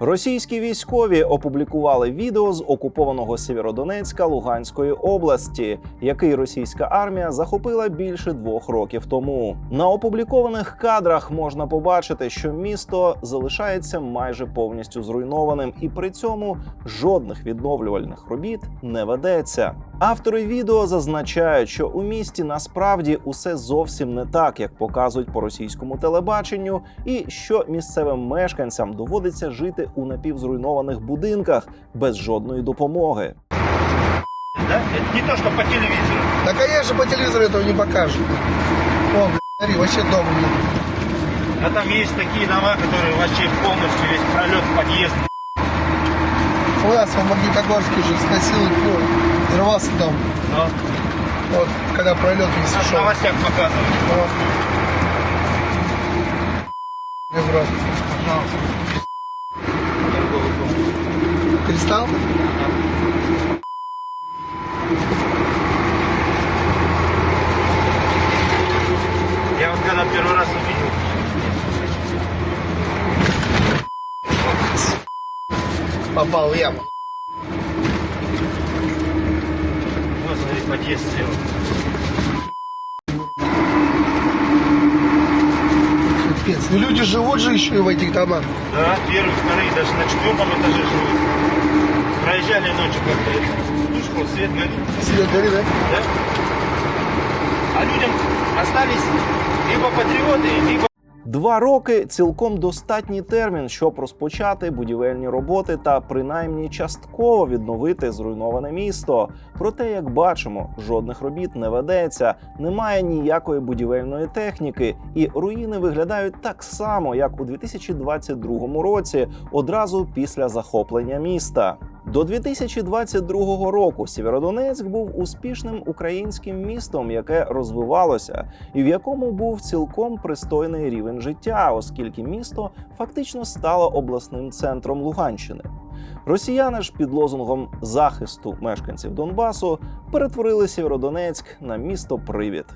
Російські військові опублікували відео з окупованого Сєвєродонецька Луганської області, який російська армія захопила більше двох років тому. На опублікованих кадрах можна побачити, що місто залишається майже повністю зруйнованим, і при цьому жодних відновлювальних робіт не ведеться. Автори відео зазначають, що у місті насправді усе зовсім не так, як показують по російському телебаченню, і що місцевим мешканцям доводиться жити у напівзруйнованих будинках без жодної допомоги. Да? Это не то, что по телевизору. Да, конечно, по телевизору этого не покажут. О, блин, смотри, вообще дом. блин. А там есть такие дома, которые вообще полностью весь пролет подъезд. У нас в Магнитогорске уже сносил ну, взорвался дом. Но Вот, когда пролет весь в шел. новостях показывают. Вот. Ребро. Торговый дом. Кристалл? Я вот когда первый раз увидел, Попал яму. вот смотри, подъезд сделал. Капец. Ну люди живут же еще и в этих домах. Да, первый, вторые, даже на четвертом этаже живут. Проезжали ночью как-то, это, свет горит, Свет горит, да? да? А людям остались либо патриоты, либо Два роки цілком достатній термін, щоб розпочати будівельні роботи та принаймні частково відновити зруйноване місто. Проте, як бачимо, жодних робіт не ведеться, немає ніякої будівельної техніки, і руїни виглядають так само, як у 2022 році, одразу після захоплення міста. До 2022 року Сєвєродонецьк був успішним українським містом, яке розвивалося, і в якому був цілком пристойний рівень життя, оскільки місто фактично стало обласним центром Луганщини. Росіяни ж під лозунгом захисту мешканців Донбасу перетворили Сєвєродонецьк на місто Привід.